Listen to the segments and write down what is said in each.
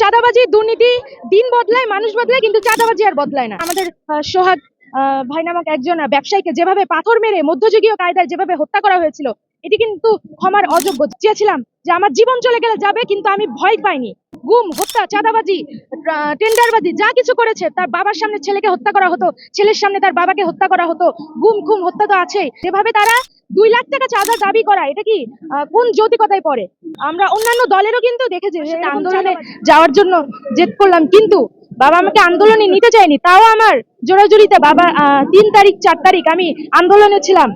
চাঁদাবাজি দুর্নীতি দিন বদলায় মানুষ বদলায় কিন্তু চাঁদাবাজি আর বদলায় না। আমাদের আহ, ভাই নামক একজন ব্যবসায়ীকে যেভাবে পাথর মেরে মধ্যযুগীয় কায়দায় যেভাবে হত্যা করা হয়েছিল এটি কিন্তু ক্ষমার অযোগ্য। চেয়েছিলাম যে আমার জীবন চলে গেলে যাবে কিন্তু আমি ভয় পাইনি। গুম হত্যা চাঁদাবাজি টেন্ডারবাজি যা কিছু করেছে তার বাবার সামনে ছেলেকে হত্যা করা হতো ছেলের সামনে তার বাবাকে হত্যা করা হতো। গুম খুম হত্যা তো আছেই। যেভাবে তারা দুই লাখ টাকা চাঁদা দাবি করা এটা কি কোন যৌতিকতায় পড়ে? আমরা অন্যান্য দলেরও কিন্তু দেখেছি যে আন্দোলনে যাওয়ার জন্য জেদ করলাম কিন্তু বাবা আমাকে আন্দোলনে নিতে চায়নি তাও আমার জোরাজুরিতে বাবা আহ, তিন তারিখ চার তারিখ আমি আন্দোলনে ছিলাম।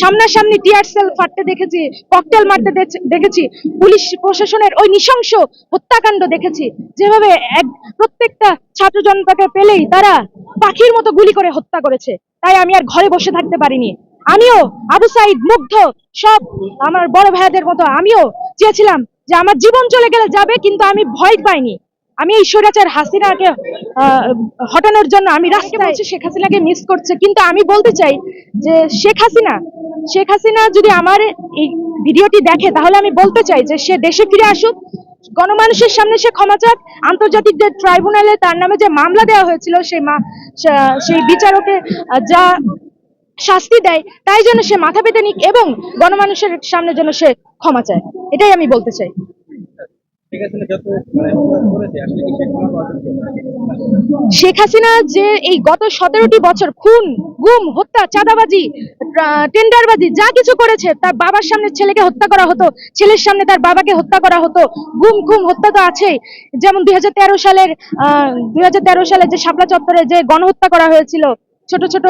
সামনাসামনি টিয়ার সেল ফাটতে দেখেছি, ককটেল মারতে দেখ- দেখেছি, পুলিশ প্রশাসনের ওই নৃশংস হত্যাকাণ্ড দেখেছি। যেভাবে এক প্রত্যেকটা ছাত্র জনতাকে পেলেই তারা পাখির মতো গুলি করে হত্যা করেছে। তাই আমি আর ঘরে বসে থাকতে পারিনি। আমিও আবু সাইদ মুগ্ধ, সব আমার বড় ভাইয়াদের মতো আমিও চেয়েছিলাম যে আমার জীবন চলে গেলে যাবে, কিন্তু আমি ভয় পাইনি। আমি এই স্বৈরাচার হাসিনাকে হটানোর জন্য আমি রাস্তায় বলছি শেখ হাসিনাকে মিস করছে কিন্তু আমি বলতে চাই যে শেখ হাসিনা শেখ হাসিনা যদি আমার এই ভিডিওটি দেখে তাহলে আমি বলতে চাই যে সে দেশে ফিরে আসুক। গণমানুষের সামনে সে ক্ষমা চাক আন্তর্জাতিক যে ট্রাইব্যুনালে তার নামে যে মামলা দেওয়া হয়েছিল সেই মা সেই বিচারকে যা শাস্তি দেয় তাই জন্য সে মাথা পেতে নিক এবং গণমানুষের সামনে যেন সে ক্ষমা চায়। এটাই আমি বলতে চাই। শেখ হাসিনা যে এই গত সতেরোটি বছর খুন, গুম, হত্যা, চাঁদাবাজি টেন্ডারবাজি, যা কিছু করেছে, তার বাবার সামনে ছেলেকে হত্যা করা হতো, ছেলের সামনে তার বাবাকে হত্যা করা হতো, গুম খুম হত্যা তো আছেই। যেমন দুই হাজার তেরো সালের দুই সালে যে শাপলা চত্বরে যে গণহত্যা করা হয়েছিল, ছোট ছোট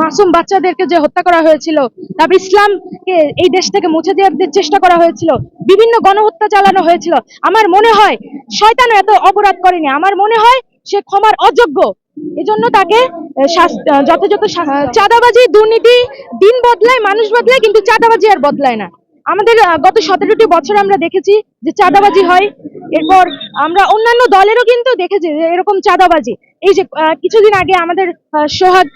মাসুম বাচ্চাদেরকে যে হত্যা করা হয়েছিল, তারপর ইসলামকে এই দেশ থেকে মুছে দেওয়ার চেষ্টা করা হয়েছিল, বিভিন্ন গণহত্যা চালানো হয়েছিল। আমার মনে হয় শয়তান এত অপরাধ করেনি। আমার মনে হয় সে ক্ষমার অযোগ্য। এজন্য তাকে যথাযথ চাঁদাবাজি, দুর্নীতি, দিন বদলায়, মানুষ বদলায়, কিন্তু চাঁদাবাজি আর বদলায় না। আমাদের গত সতেরোটি বছর আমরা দেখেছি যে চাঁদাবাজি হয়। এরপর আমরা অন্যান্য দলেরও কিন্তু দেখেছি যে এরকম চাঁদাবাজি। এই যে কিছুদিন আগে আমাদের সোহাগ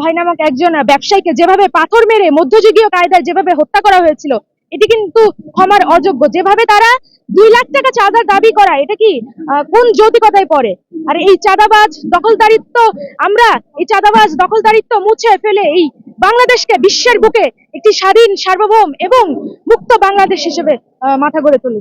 ভাই নামক একজন ব্যবসায়ীকে যেভাবে পাথর মেরে মধ্যযুগীয় কায়দায় যেভাবে হত্যা করা হয়েছিল, এটি কিন্তু ক্ষমার অযোগ্য। যেভাবে তারা দুই লাখ টাকা চাঁদা দাবি করা, এটা কি কোন যৌতিকতায় পড়ে? আর এই চাঁদাবাজ দখলদারিত্ব, আমরা এই চাঁদাবাজ দখলদারিত্ব মুছে ফেলে এই বাংলাদেশকে বিশ্বের বুকে একটি স্বাধীন, সার্বভৌম এবং মুক্ত বাংলাদেশ হিসেবে মাথা গড়ে তুলে